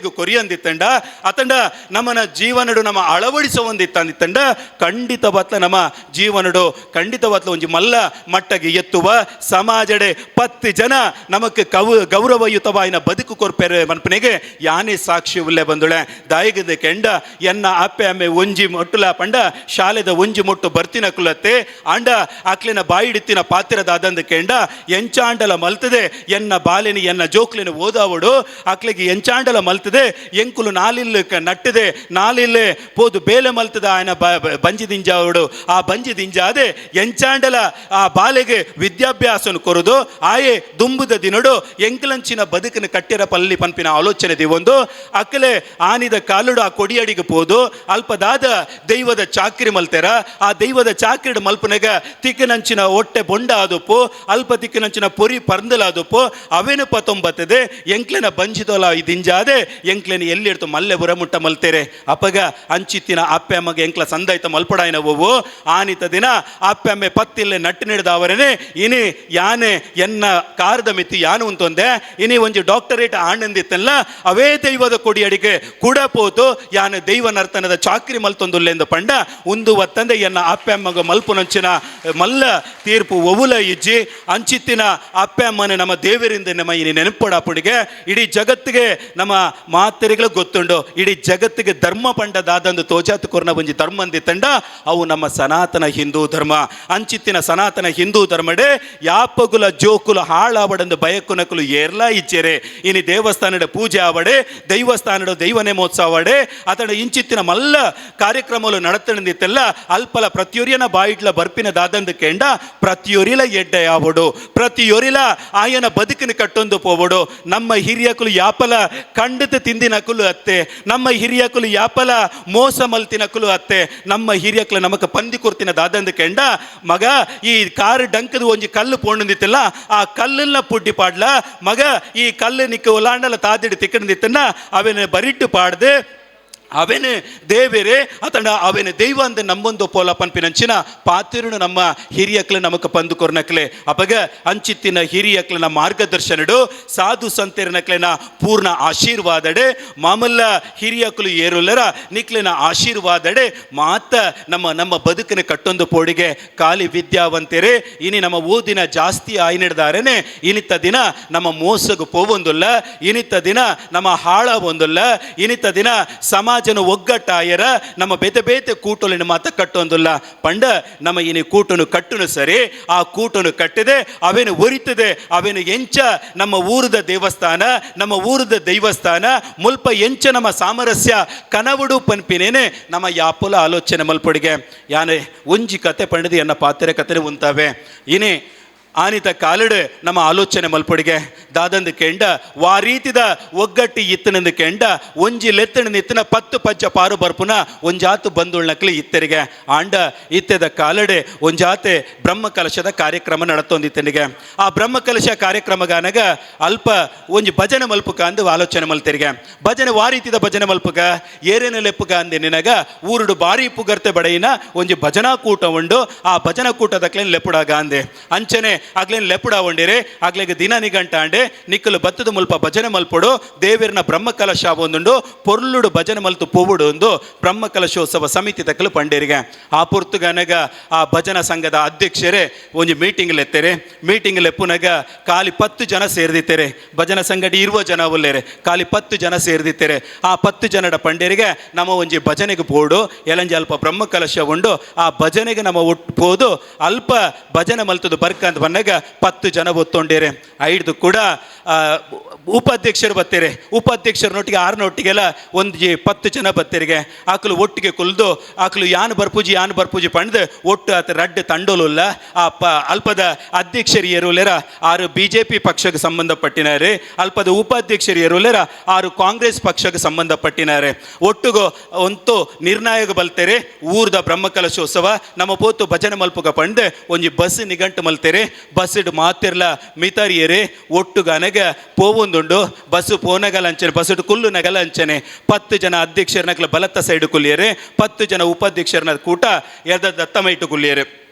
ಜೋಕ್ಲಿಗೆ ಕೊರಿಯಂದಿತ್ತಂಡ. ಅತಂಡ ನಮ್ಮನ ಜೀವನಡು ನಮ್ಮ ಅಳವಡಿಸುವಂದಿತ್ತಂದಿತ್ತಂಡ. ಖಂಡಿತ ಬತ್ಲ ನಮ್ಮ ಜೀವನಡು ಖಂಡಿತ ಬತ್ಲ ಒಂಜಿ ಮಲ್ಲ ಮಟ್ಟಗೆ ಎತ್ತುವ ಸಮಾಜಡೆ ಪತ್ತಿ ಜನ ನಮಕ್ಕೆ ಕವು ಗೌರವಯುತವಾಯಿನ ಬದುಕು ಕೊರ್ಪೆರೆ ಮನ್ಪನೆಗೆ ಯಾನೇ ಸಾಕ್ಷಿ ಉಲ್ಲೆ ಬಂದುಳೆ. ದಾಯಿಗದ ಕೆಂಡ, ಎನ್ನ ಅಪ್ಪೆ ಅಮ್ಮೆ ಒಂಜಿ ಮೊಟ್ಟುಲ ಪಂಡ, ಶಾಲೆದ ಒಂಜಿ ಮೊಟ್ಟು ಬರ್ತಿನ ಕುಲತ್ತೆ. ಆಂಡ ಅಕ್ಲಿನ ಬಾಯಿಡಿತ್ತಿನ ಪಾತ್ರದಾದಂದ ಕೆಂಡ, ಎಂಚಾಂಡಲ ಮಲ್ತದೆ, ಎನ್ನ ಬಾಲಿನಿ ಎನ್ನ ಜೋಕ್ಲಿನ ಓದಾವಡು. ಅಕ್ಲಿಗೆ ಎಂಚಾಂಡಲ ಮಲ್ತದೆ. ಕ ನಟ್ಟದೆ, ನಾಲಿಲ್ಲೆ ಪೋದು ಬೇಲೆ ಮಲ್ತದ ಆಯನ ಬ- ಬಂಜಿ ದಿಂಜಾವಡು. ಆ ಬಂಜಿ ದಿಂಜಾದೆ ಎಂಚಾಂಡಲ ಆ ಬಾಲೆಗೆ ವಿದ್ಯಾಭ್ಯಾಸನು ಕೊರುದು. ಆಯೆ ದುಂಬುದ ದಿನಡು ಎಂಕಲಂಚಿನ ಬದುಕಿನ ಕಟ್ಟಿರ ಪಲ್ಲಿ ಪನ್ಪಿನ ಆಲೋಚನೆ ದಿವೊಂದು. ಅಕ್ಕಲೆ ಆನಿದ ಕಾಲುಡು ಆ ಕೊಡಿಯಡಿಗೆ ಪೋದು. ಅಲ್ಪದಾದ ದೈವದ ಚಾಕ್ರಿ ಮಲ್ತೆರ. ಆ ದೈವದ ಚಾಕ್ರಿಡ್ ಮಲ್ಪನೆಗ ತಿಕ್ಕಿನಂಚಿನ ಹೊಟ್ಟೆ ಬೊಂಡ ಆದುಪ್ಪು ಅಲ್ಪ ತಿಕ್ಕನಂಚಿನ ಪೊರಿ ಪರ್ಂದಲಾದುಪ್ಪು. ಅವೇನು ಪತೊಂಬತ್ತದೆ ಎಂಕ್ಲೆನ ಬಂಜಿದೋಲ ದಿಂಜಾದೆ ಎಂಕ್ಲೆನ ಎಲ್ಲಿಡ್ತು ಮಲ್ಲೆ ಬುರಮುಟ್ಟ ಮಲ್ತೇರೆ. ಅಪಗ ಅಂಚಿತ್ತಿನ ಅಪ್ಪೆ ಅಮ್ಮಗೆ ಎಂಕ್ಲ ಸಂದಾಯ್ತ ಮಲ್ಪಡಾಯಿನ ಆನಿತ ದಿನ ಅಪ್ಪೆ ಅಮ್ಮೆ ಪತ್ತಿಲ್ಲೆ ನಟ್ಟು ನಿಡ್ದವರನೆ ಇನಿ ಯಾನೆ ಎನ್ನ ಕಾರದ ಮಿತಿ ಯಾನು? ಅಂತಂದೆ. ಇನಿ ಒಂಜಿ ಡಾಕ್ಟರೇಟ್ ಆನಂದಿತ್ತಲ್ಲ ಅವೇ ದೈವದ ಕೊಡಿ ಅಡಿಗೆ ಕೂಡ ಪೋತು, ಯಾನೆ ದೈವ ನರ್ತನದ ಚಾಕ್ರಿ ಮಲ್ತೊಂದುಲ್ಲೆಂದು ಪಂಡ. ಉಂದು ಒತ್ತಂದೆ ಎನ್ನ ಅಪ್ಪೆ ಅಮ್ಮಗ ಮಲ್ಪುನಂಚಿನ ಮಲ್ಲ ತೀರ್ಪು ಒವುಲ ಇಜ್ಜಿ. ಅಂಚಿತ್ತಿನ ಅಪ್ಪೆ ಅಮ್ಮನೆ ನಮ್ಮ ದೇವರಿಂದ ನಮ್ಮ ಇನಿ ನೆನಪಡಾಪುಡಿಗೆ. ಇಡೀ ಜಗತ್ತಿಗೆ ನಮ್ಮ ಮಾತೆರೆಗಳು ಗೊತ್ತುಂಡು. ಇಡೀ ಜಗತ್ತಿಗೆ ಧರ್ಮ ಪಂಡದಾದಂದು ತೋಜಾತು ಕೊರ್ನ ಒಂಜಿ ಧರ್ಮ ಅಂದಿ ತಂಡ, ಅವು ನಮ್ಮ ಸನಾತನ ಹಿಂದೂ ಧರ್ಮ. ಅಂಚಿತ್ತಿನ ಸನಾತನ ಹಿಂದೂ ಧರ್ಮಡೆ, ಯಾಪಗುಲ ಜೋಕುಲ ಹಾಳಾವಡಂದು ಬಯಕುನಕುಲು ಏರ್ಲಾ ಇಚ್ಚೆರೆ ಇನಿ ದೇವಸ್ಥಾನದ ಪೂಜೆ ಆವಡೆ ದೈವಸ್ಥಾನದ ಆಡೆ ಅತಡ ಇಂಚಿತ್ತಿನ ಮಲ್ಲ ಕಾರ್ಯಕ್ರಮಗಳು ನಡತಂದಿತ್ತೆಲ್ಲ ಅಲ್ಪಲ ಪ್ರತಿಯೊರಿಯನ ಬಾಯಿಡ್ಲ ಬರ್ಪಿನ ದಾದಂದು ಕೆಂಡ, ಪ್ರತಿಯೊರಿಲ ಎಡ್ಡೆ ಆವಡು. ಪ್ರತಿಯೊರಿಲ ಆಯನ ಬದುಕಿನ ಕಟ್ಟೊಂದು ಪೋವಡು. ನಮ್ಮ ಹಿರಿಯಕುಲು ಯಾಪಲ ಖಂಡಿತ ತಿಂದಿನಕುಲು ಅತ್ತೆ, ನಮ್ಮ ಹಿರಿಯಕುಲು ಯಾಪಲ, ಮೋಸ ಮಲ್ತಿನಕುಲು ಅತ್ತೆ, ನಮ್ಮ ಹಿರಿಯಕುಲು ನಮಕ ಪಂದಿ ಕುರ್ತಿನ ದಾದಂದ ಕೆಂಡ, ಮಗ, ಈ ಕಾರ್ ಡಂಕದ ಒಂಜಿ ಕಲ್ಲು ಪೋಣಂದಿತ್ತಲ್ಲ, ಆ ಕಲ್ಲನ್ನ ಪುಡ್ಡಿ ಪಾಡ್ಲ, ಮಗ, ಈ ಕಲ್ಲು ನಿಕ್ಕ ಉಲಾಂಡಲ ತಾದಿಡಿ ತಿಕ್ಕಂದಿತ್ತನ್ನ, ಅವನ ಬರಿಟ್ಟು ಪಾಡ್ದೆ ಅವನು ದೇವೇರೆ? ಅತಂಡ ಅವನ ದೈವ ಅಂದ ನಮ್ಮೊಂದು ಪೋಲ ಪನ್ಪಿನಂಚಿನ ಪಾತಿರುನು ನಮ್ಮ ಹಿರಿಯಕ್ಲೆ ನಮಕ ಪಂದು ಕೊರ್ನಕ್ಲೆ ಅಪಗ ಅಂಚಿತ್ತಿನ ಹಿರಿಯಕ್ಲನ ಮಾರ್ಗದರ್ಶನಡು, ಸಾಧು ಸಂತೇರನಕ್ಲೆನ ಪೂರ್ಣ ಆಶೀರ್ವಾದಡೆ, ಮಾಮಲ್ಲ ಹಿರಿಯಕ್ಲು ಏರುಲ್ಲರ ನಿಕ್ಲಿನ ಆಶೀರ್ವಾದಡೆ, ಮಾತ ನಮ್ಮ ನಮ್ಮ ಬದುಕಿನ ಕಟ್ಟೊಂದು ಪೋಡಿಗೆ ಖಾಲಿ ವಿದ್ಯಾವಂತೆರೆ, ಇನಿ ನಮ್ಮ ಓದಿನ ಜಾಸ್ತಿ ಆಯ್ನಿಡ್ದಾರೇನೆ ಇನಿತ್ತ ದಿನ ನಮ್ಮ ಮೋಸಗು ಪೋವೊಂದುಲ್ಲ ಇನಿತ್ತ ದಿನ ನಮ್ಮ ಹಾಳ ಒಂದುಲ್ಲ ಇನಿತ್ತ ದಿನ ಸಮಾಜನ ಒಗ್ಗಟ್ಟಾಯರ ನಮ್ಮ ಬೇತೆ ಬೇತೆ ಕೂಟಲಿನ ಮಾತ ಕಟ್ಟೊಂದುಲ್ಲ. ಪಂಡ, ನಮ್ಮ ಇನಿ ಕೂಟನು ಕಟ್ಟುನು ಸರಿ, ಆ ಕೂಟನು ಕಟ್ಟಿದೆ, ಅವೇನು ಒರಿತದೆ, ಅವೇನು ಎಂಚ, ನಮ್ಮ ಊರದ ದೇವಸ್ಥಾನ, ನಮ್ಮ ಊರದ ದೈವಸ್ಥಾನ, ಮುಲ್ಪ ಎಂಚ ನಮ್ಮ ಸಾಮರಸ್ಯ, ಕನವುಡು ಪನ್ಪಿನೇನೆ, ನಮ್ಮ ಯಾಪುಲ ಆಲೋಚನೆ ಮಲ್ಪಡಿಗೆ. ಯಾನೆ, ಒಂಜಿ ಕತೆ ಪಂಡದಿ ಎನ್ನ ಪಾತ್ರೆ ಕತೆ ಉಂತಾವೆ. ಇನಿ ಆನಿತ ಕಾಲಡು ನಮ್ಮ ಆಲೋಚನೆ ಮಲ್ಪಡಿಗೆ. ದಾದಂದು ಕೆಂಡ, ವಾ ರೀತಿದ ಒಗ್ಗಟ್ಟಿ ಇತ್ತನಂದು ಕೆಂಡ, ಒಂಜಿ ಲೆತ್ತನ ಇತ್ತನ ಪತ್ತು ಪಜ್ಜ ಪಾರು ಬರ್ಪುನ ಒಂಜಾತು ಬಂದುಳ್ನಕ್ಲಿ ಇತ್ತರಿಗೆ. ಆಂಡ, ಇತ್ತೆದ ಕಾಲಡೆ ಒಂಜಾತೆ ಬ್ರಹ್ಮ ಕಲಶದ ಕಾರ್ಯಕ್ರಮ ನಡತೊಂದಿತ್ತನಿಗೆ ಆ ಬ್ರಹ್ಮ ಕಲಶ ಕಾರ್ಯಕ್ರಮಗಾನಗ ಅಲ್ಪ ಒಂಜಿ ಭಜನೆ ಮಲ್ಪುಕ ಅಂದು ಆಲೋಚನೆ ಮಲ್ತಿರಿಗೆ. ಭಜನೆ ವಾ ರೀತಿದ ಭಜನೆ ಮಲ್ಪುಗ ಏರೇನ ಲೆಪ್ಪುಗ ಅಂದೆ ನಿನಗ? ಊರುಡು ಬಾರಿ ಪುಗರ್ತೆ ಬಡೆಯಿನ ಒಂಜಿ ಭಜನಾ ಕೂಟ ಉಂಡು, ಆ ಭಜನಾ ಕೂಟದಕ್ಲೇನ್ ಲೆಪ್ಪುಡಾಗ ಅಂದೆ. ಅಂಚನೆ ಆಗ್ಲೇನ್ ಲೆಪುಡ ಉಂಡಿರೆ ಆಗ್ಲೇಗ ದಿನ ನಿಗಂಟ ಅಂಡೆ ನಿಕ್ಕಲು ಬತ್ತದ ಮುಲ್ಪ ಭಜನೆ ಮಲ್ಪೊಡು, ದೇವಿರ್ನ ಬ್ರಹ್ಮ ಕಲಶ ಒಂದುಂಡು, ಪೊರ್ಲುಡು ಭಜನೆ ಮಲ್ತು ಪೋವುಡು ಒಂದು ಬ್ರಹ್ಮ ಕಲಶೋತ್ಸವ ಸಮಿತಿ ತಕ್ಕಲು ಪಂಡೇರಿಗೆ. ಆ ಪುರ್ತುಗನಗ ಆ ಭಜನ ಸಂಘದ ಅಧ್ಯಕ್ಷರೇ ಒಂಜಿ ಮೀಟಿಂಗ್ ಲೆತ್ತರೆ ಮೀಟಿಂಗ್ ಲೆಪ್ಪುನಗ ಖಾಲಿ ಪತ್ತು ಜನ ಸೇರಿದಿತ್ತೇರೆ. ಭಜನ ಸಂಘಡಿ ಇರುವ ಜನ ಒಲ್ಲೇರೆ ಖಾಲಿ ಪತ್ತು ಜನ ಸೇರಿದಿತ್ತೇರೆ. ಆ ಪತ್ತು ಜನಡ ಪಂಡೇರಿಗೆ ನಮ್ಮ ಒಂಜಿ ಭಜನೆಗೆ ಪೋಡು ಎಲಂಜಿ ಅಲ್ಪ ಬ್ರಹ್ಮ ಕಲಶ ಉಂಡು, ಆ ಭಜನೆಗೆ ನಮ್ಮ ಒಟ್ಟು ಪೋದು, ಅಲ್ಪ ಭಜನೆ ಮಲ್ತದು ಬರ್ಕ ಅಂತ ಬಂದಾಗ ಪತ್ತು ಜನ ಒತ್ತೊಂಡೇರೆ. ಐದು ಕೂಡ ಉಪಾಧ್ಯಕ್ಷರು ಬತ್ತೇರೆ. ಆರು ಆರ್ನೊಟ್ಟಿಗೆಲ್ಲ ಒಂದು ಜಿ ಪತ್ತು ಜನ ಬತ್ತಿರಿಗೆ. ಆಕಲು ಒಟ್ಟಿಗೆ ಕುಲ್ದು ಆಕಲು ಯಾನ್ ಬರ್ಪೂಜಿ ಯಾನ್ ಬರ್ಪೂಜಿ ಪಂಡ್ದು ಒಟ್ಟು ಆತ ರಡ್ಡು ತಂಡೋಲುಲ್ಲ. ಆ ಪ, ಅಲ್ಪದ ಅಧ್ಯಕ್ಷರು ಏರುಲೆರ ಆರು ಬಿ ಜೆ ಪಿ ಪಕ್ಷಕ್ಕೆ ಸಂಬಂಧಪಟ್ಟಿನಾರೆ. ಅಲ್ಪದ ಉಪಾಧ್ಯಕ್ಷರು ಏರುಲೆರ ಆರು ಕಾಂಗ್ರೆಸ್ ಪಕ್ಷಕ್ಕೆ ಸಂಬಂಧಪಟ್ಟಿನಾರೆ. ಒಟ್ಟಿಗೂ ಒಂತು ನಿರ್ಣಾಯಕ ಬಲ್ತೇರೆ. ಊರ್ದ ಬ್ರಹ್ಮಕಲಶೋತ್ಸವ, ನಮ್ಮ ಪೋತು ಭಜನೆ ಮಲ್ಪುಗ ಪಂಡ್ದೆ ಒಂಜಿ ಬಸ್ ನಿಗಂಟು ಮಲ್ತೇರೆ. ಬಸ್ ಇಡ್ ಮಾತಿರ್ಲ ಮಿತಾರಿಯರೆ ಒಟ್ಟು ಗನಗ ಪೋವೊಂದುಂಡು ಬಸ್ ಪೋನಗಲ ಅಂಚನೆ ಬಸ್ ಇಡ್ ಕುಲ್ಲು ನಗಲ ಅಂಚನೆ ಪತ್ತು ಜನ ಅಧ್ಯಕ್ಷರನಕ್ಲ ಬಲತ್ತ ಸೈಡ್ ಕುಲಿಯರೆ, ಪತ್ತು ಜನ ಉಪಾಧ್ಯಕ್ಷರನ ಕೂಟ ಎದ ದತ್ತಮೈಟು ಕುಲಿಯರೆ. ಕುಲ್ಲಿಯರೆ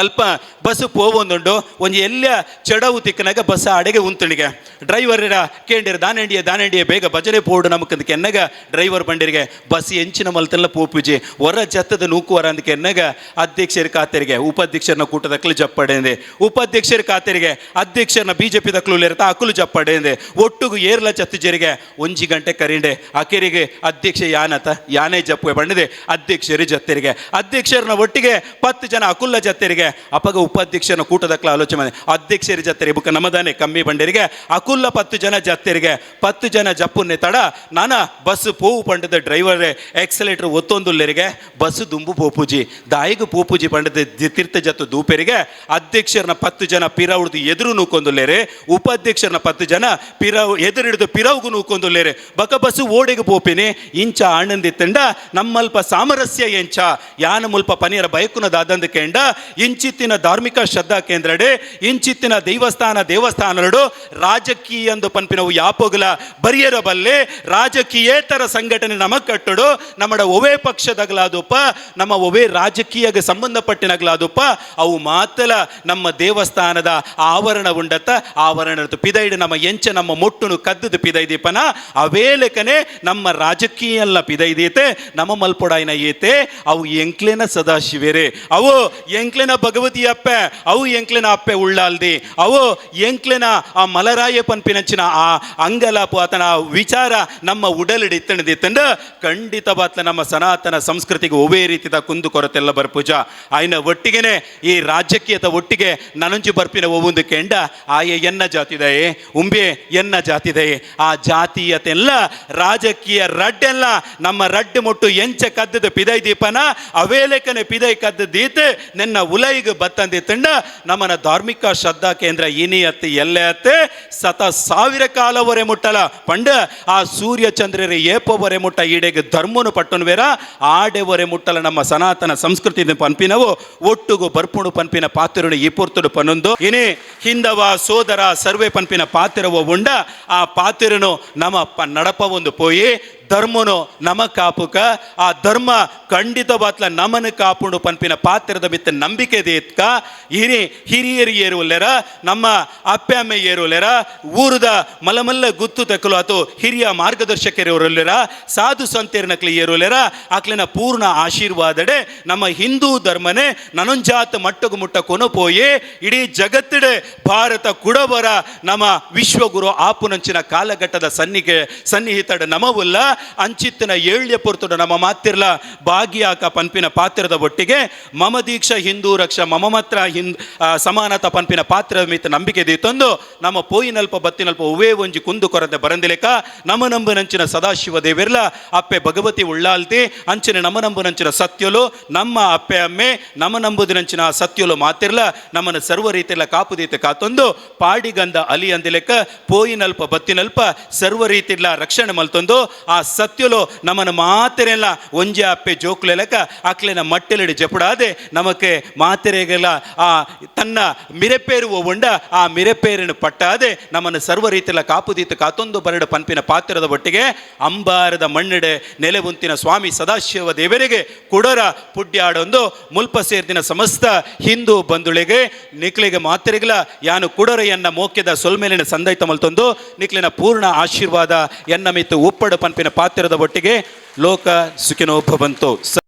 ಅಲ್ಪ ಬಸ್ ಪೋವೊಂದುಂಡು, ಒಂಜಿ ಎಲ್ಲ ಚಡವು ತಿಕ್ಕನಾಗ ಬಸ್ ಅಡೆಗೆ ಉಂತಣಿಗೆ. ಡ್ರೈವರ್ ಕೇಂದ್ರ ದಾನೆಂಡಿಯ ದಾನೆಂಡಿಯ ಬೇಗ ಭಜನೆ ಪೋಡು ನಮಕಂದ ಕೆನ್ನಗ ಡ್ರೈವರ್ ಬಂಡಿರಿಗೆ ಬಸ್ ಎಂಚಿನ ಮಲ್ತೆಲ್ಲ ಪೋಪುಜಿ ಹೊರ ಜತ್ತದ ನೂಕುವರ ಅಂದ ಕೆನ್ನಗ ಅಧ್ಯಕ್ಷರ ಖಾತೆರಿಗೆ, ಉಪಾಧ್ಯಕ್ಷರನ್ನ ಕೂಟದಕ್ಕಲು ಜಪ್ಪಡೆಂದೆ ಉಪಾಧ್ಯಕ್ಷರ ಖಾತೆರಿಗೆ ಅಧ್ಯಕ್ಷರನ್ನ ಬಿ ಜೆ ಪಿ ದಕ್ಲು ಇರತ್ತ ಅಕ್ಕಲು ಜಪ್ಪಡೆಂದೆ ಒಟ್ಟುಗು ಏರ್ಲ ಜತ್ತಿಜರಿಗೆ ಒಂಜಿ ಗಂಟೆ ಕರೀಂಡೆ. ಅಕೆರಿಗೆ ಅಧ್ಯಕ್ಷ ಯಾನತ, ಯಾನೇ ಜಪ್ಪೆ ಬಂಡಿದೆ ಅಧ್ಯಕ್ಷರ ಜತ್ತರಿಗೆ. ಅಧ್ಯಕ್ಷರನ್ನ ಒಟ್ಟಿಗೆ ಪತ್ತು ಜನ ಅಕುಲ್ಲ ಜತ್ತೆರಿಗೆ ಅಪಗ ಉಪಾಧ್ಯಕ್ಷನ ಕೂಟದಕ್ಲ ಆಲೋಚನೆ ಮಾಡಿ ಅಧ್ಯಕ್ಷರ ಜತ್ತರಿ, ಬುಕ್ಕ ನಮ್ಮದಾನೆ ಕಮ್ಮಿ ಬಂಡೇರಿಗೆ ಅಕುಲ್ಲ ಪತ್ತು ಜನ ಜತ್ತರಿಗೆ, ಪತ್ತು ಜನ ಜಪ್ಪುನ್ನೆ ತಡ ನಾನ ಬಸ್ ಪೋವು ಪಂಡದ ಡ್ರೈವರ್, ಎಕ್ಸಲೇಟರ್ ಒತ್ತೊಂದುಲ್ಲರಿಗೆ ಬಸ್ ದುಂಬು ಪೋಪುಜಿ ದಾಯಿಗು ಪೋಪೂಜಿ ಪಂಡದ ತೀರ್ಥ ಜತ್ತು ದೂಪೆರಿಗೆ, ಅಧ್ಯಕ್ಷರನ್ನ ಪತ್ತು ಜನ ಪಿರವುಡ್ದು ಎದುರು ನೂಕೊಂದುಲ್ಲೇರಿ, ಉಪಾಧ್ಯಕ್ಷರನ್ನ ಪತ್ತು ಜನ ಪಿರವ್, ಎದುರಿಡಿದು ಪಿರವ್ಗು ನೂಕೊಂದುಲ್ಲೇರಿ, ಬಕ ಬಸ್ಸು ಓಡೆಗೆ ಪೋಪಿನಿ, ಇಂಚ ಆನಂದಿತ್ತಂಡ ನಮ್ಮಲ್ಪ ಸಾಮರಸ್ಯ ಎಂಚ, ಯಾನ ಮುಲ್ಪ ಪನಿಯರ ಬಯಕುನದಾದಂದು ದಾದಂದ ಕೇಂಡ ಇಂಚಿತ್ತಿನ ಧಾರ್ಮಿಕ ಶ್ರದ್ಧಾ ಕೇಂದ್ರಡೆ ಇಂಚಿತ್ತಿನ ದೈವಸ್ಥಾನ ದೇವಸ್ಥಾನಗಳು ರಾಜಕೀಯ ಎಂದು ಪನ್ಪಿನವು ಯಾಪೋಗಲ ಬರಿಯರ ಬಲ್ಲೆ ರಾಜಕೀಯೇತರ ಸಂಘಟನೆ ನಮಗ್ ಕಟ್ಟಡು, ನಮ್ಮಡ ಒವೇ ಪಕ್ಷದಾಗಲಾದಪ್ಪ ನಮ್ಮ ಒವೇ ರಾಜಕೀಯಗೆ ಸಂಬಂಧಪಟ್ಟಿನಾಗಲಾದಪ್ಪ ಅವು ಮಾತಲ ನಮ್ಮ ದೇವಸ್ಥಾನದ ಆವರಣ ಉಂಡತ್ತ, ಆವರಣ ಪಿದೈಡು ನಮ್ಮ ಎಂಚ ನಮ್ಮ ಮೊಟ್ಟುನು ಕದ್ದದು ಪಿದೈದೀಪನ, ಅವೇ ಲೆಕ್ಕನೆ ನಮ್ಮ ರಾಜಕೀಯ ಪಿದೈದೀತೆ, ನಮ್ಮ ಮಲ್ಪೊಡಾಯಿನ ಏತೆ, ಅವು ಎಂಕ್ಲೇನ ಸದಾಶಿವೇರೆ, ಅವು ಎಂಕ್ಲೆ ಎಂಕ್ಲೆನ ಭಗವತಿ ಅಪ್ಪೆ, ಅವು ಎಂಕ್ಲೆನ ಅಪ್ಪೆ ಉಳ್ಳಾಲ್ದಿ. ಅವು ಎಂಕ್ಲೆನ ಆ ಮಲರಾಯ ಪಂಪಿನಂಚಿನ ಆ ಅಂಗಲಾಪು ಆತನ ವಿಚಾರ ನಮ್ಮ ಉಡಲಿಡಿತ್ತಣದಿತ್ತಂಡ ಖಂಡಿತ ಬಾತ್ಲ ನಮ್ಮ ಸನಾತನ ಸಂಸ್ಕೃತಿಗೆ ಒವೇ ರೀತಿದ ಕುಂದು ಕೊರತೆಲ್ಲ ಬರ್ಪುಜ ಆಯ್ನ ಒಟ್ಟಿಗೆನೆ ಈ ರಾಜಕೀಯದ ಒಟ್ಟಿಗೆ ನನಂಜು ಬರ್ಪಿನ ಒವೊಂದು ಕೆಂಡ, ಆಯ ಎನ್ನ ಜಾತಿದಯೇ ಉಂಬೆ ಎನ್ನ ಜಾತಿದಯೇ ಆ ಜಾತೀಯತೆಲ್ಲ ರಾಜಕೀಯ ರಡ್ಡೆಲ್ಲ ನಮ್ಮ ರಡ್ಡು ಮುಟ್ಟು ಎಂಚ ಕದ್ದದ ಪಿದೈ ದೀಪನ, ಅವೇಲೆಕನೆ ಪಿದೈ ಕದ್ದ ದೀತ್, ನಿನ್ನ ಉಲೈಗೆ ಬತ್ತಂದಿತ್ತಂಡ ನಮ್ಮನ ಧಾರ್ಮಿಕ ಶ್ರದ್ಧಾ ಕೇಂದ್ರ ಇನಿ ಅತ್ತೆ ಎಲ್ಲೆ ಅತ್ತೆ? ಸತ ಸಾವಿರ ಕಾಲವರೆ ಮುಟ್ಟಲ. ಪಂಡ ಆ ಸೂರ್ಯ ಚಂದ್ರರ ಏಪವರೆ ಮುಟ್ಟ ಈಡೆಗೆ ಧರ್ಮನು ಪಟ್ಟನು ಬೇರ ಆಡೆವರೆ ಮುಟ್ಟಲ ನಮ್ಮ ಸನಾತನ ಸಂಸ್ಕೃತಿ ಪನ್ಪಿನವು. ಒಟ್ಟುಗು ಬರ್ಪುಣು ಪನ್ಪಿನ ಪಾತ್ರನು ಈ ಪುರ್ತುಡು ಪನ್ನೊಂದು. ಇನಿ ಹಿಂದವ ಸೋದರ ಸರ್ವೆ ಪನ್ಪಿನ ಪಾತ್ರವ ಉಂಡ. ಆ ಪಾತ್ರನು ನಮ್ಮ ನಡಪ ಒಂದು ಪೋಯಿ ಧರ್ಮನು ನಮ ಕಾಪುಕ, ಆ ಧರ್ಮ ಖಂಡಿತ ಬಾತ್ಲ ನಮನ ಕಾಪುಂಡು ಪನ್ಪಿನ ಪಾತ್ರದ ಮಿತ್ತ ನಂಬಿಕೆ ದೇತ್ಕ. ಹಿರಿ ಹಿರಿಯರು ಏರುವಲ್ಲೆರ, ನಮ್ಮ ಅಪ್ಪೆ ಅಮ್ಮೆ ಏರುವಲ್ಲೆರ, ಊರದ ಮಲಮಲ್ಲ ಗುತ್ತು ತಕ್ಕಲು ಅಥವಾ ಹಿರಿಯ ಮಾರ್ಗದರ್ಶಕರು ಇರುವಲ್ಲೆರ ಸಾಧು ಸಂತೇರ್ನಕ್ಲಿ ಏರುವಲ್ಲೆರ, ಆಕ್ಲಿನ ಪೂರ್ಣ ಆಶೀರ್ವಾದಡೆ ನಮ್ಮ ಹಿಂದೂ ಧರ್ಮನೆ ನನಂಜಾತ ಮಟ್ಟಗು ಮುಟ್ಟ ಕೊನಪೋಯೇ ಇಡೀ ಜಗತ್ತಿಡೆ ಭಾರತ ಕುಡಬರ ನಮ್ಮ ವಿಶ್ವಗುರು ಆಪುನಂಚಿನ ಕಾಲಘಟ್ಟದ ಸನ್ನಿಗೆ ಸನ್ನಿಹಿತಡೆ ನಮವುಲ್ಲ. ಅಂಚಿತ್ತಿನ ಏಳ್ಯ ಪೊರ್ತುಡು ನಮ್ಮ ಮಾತಿರ್ಲ. ಭಾಗಿಯಾಕ ಪನ್ಪಿನ ಪಾತ್ರದ ಒಟ್ಟಿಗೆ ಮಮ ದೀಕ್ಷಾ ಹಿಂದೂ ರಕ್ಷ ಮಮ ಮಾತ್ರ ಹಿಂದ್ ಸಮಾನತ ಪನ್ಪಿನ ಪಾತ್ರ ಮಿತ್ ನಂಬಿಕೆ ದೀತೊಂದು ನಮ್ಮ ಪೋಯಿನಲ್ಪ ಬತ್ತಿನಲ್ಪ ಉವೇ ಒಂಜಿ ಕುಂದು ಕೊರತೆ ಬರಂದಿಲೆಕ ನಮ್ಮ ನಂಬುನಂಚಿನ ಸದಾಶಿವ ದೇವಿರ್ಲ, ಅಪ್ಪೆ ಭಗವತಿ ಉಳ್ಳಾಲ್ತಿ, ಅಂಚಿನ ನಮ್ಮ ನಂಬುನಂಚಿನ ಸತ್ಯಲು, ನಮ್ಮ ಅಪ್ಪೆ ಅಮ್ಮೆ ನಮ ನಂಬುದಿನಂಚಿನ ನಂಚಿನ ಸತ್ಯಲು ಮಾತಿರ್ಲ, ನಮ್ಮನ್ನು ಸರ್ವ ರೀತಿಯಲ್ಲ ಕಾಪುದೀತ ಕಾತೊಂದು ಪಾಡಿಗಂಧ ಅಲಿ ಅಂದಿಲೆಕ್ಕ ಪೋಯಿನಲ್ಪ ಬತ್ತಿನಲ್ಪ ಸರ್ವ ರೀತಿಲ್ಲ ರಕ್ಷಣೆ ಮಲ್ತೊಂದು, ಆ ಸತ್ಯಲು ನಮ್ಮನ್ನು ಮಾತೆರೆಲ್ಲ ಒಂಜೆ ಅಪ್ಪೆ ಜೋಕ್ಲೆಲಕ ಅಕ್ಲೆನ ಮಟ್ಟೆಲಡಿ ಜಪಡಾದೆ ನಮಕ್ಕೆ ಮಾತೆರೆಗೆಲ್ಲ ಆ ತನ್ನ ಮಿರೆಪೇರು ಉಂಡ ಆ ಮಿರೆಪೇರಿನ ಪಟ್ಟಾದೆ ನಮ್ಮನ್ನು ಸರ್ವ ರೀತಿಯಲ್ಲ ಕಾಪುದೀತ ಕಾತೊಂದು ಬರಡ ಪನ್ಪಿನ ಪಾತ್ರದ ಒಟ್ಟಿಗೆ ಅಂಬಾರದ ಮಣ್ಣಿಡೆ ಉಂತಿನ ಸ್ವಾಮಿ ಸದಾಶಿವ ದೇವರಿಗೆ ಕುಡರ ಪುಡ್ಯಾಡೊಂದು ಮುಲ್ಪ ಸೇರ್ದಿನ ಸಮಸ್ತ ಹಿಂದೂ ಬಂಧುಳಿಗೆ ನಿಕ್ಲಿಗೆ ಮಾತೆರೆಗಲ ಯಾನು ಕುಡರ ಎನ್ನ ಮೋಕ್ಯದ ಸೊಲ್ಮೇಲಿನ ಸಂದೈತ ಮಲ್ತೊಂದು ನಿಕ್ಲಿನ ಪೂರ್ಣ ಆಶೀರ್ವಾದ ಎನ್ನ ಮಿತ್ತು ಉಪ್ಪಡ ಪನ್ಪಿನ ಪಾತ್ರದ ಒಟ್ಟಿಗೆ ಲೋಕ ಸುಖಿನೋ ಭವಂತು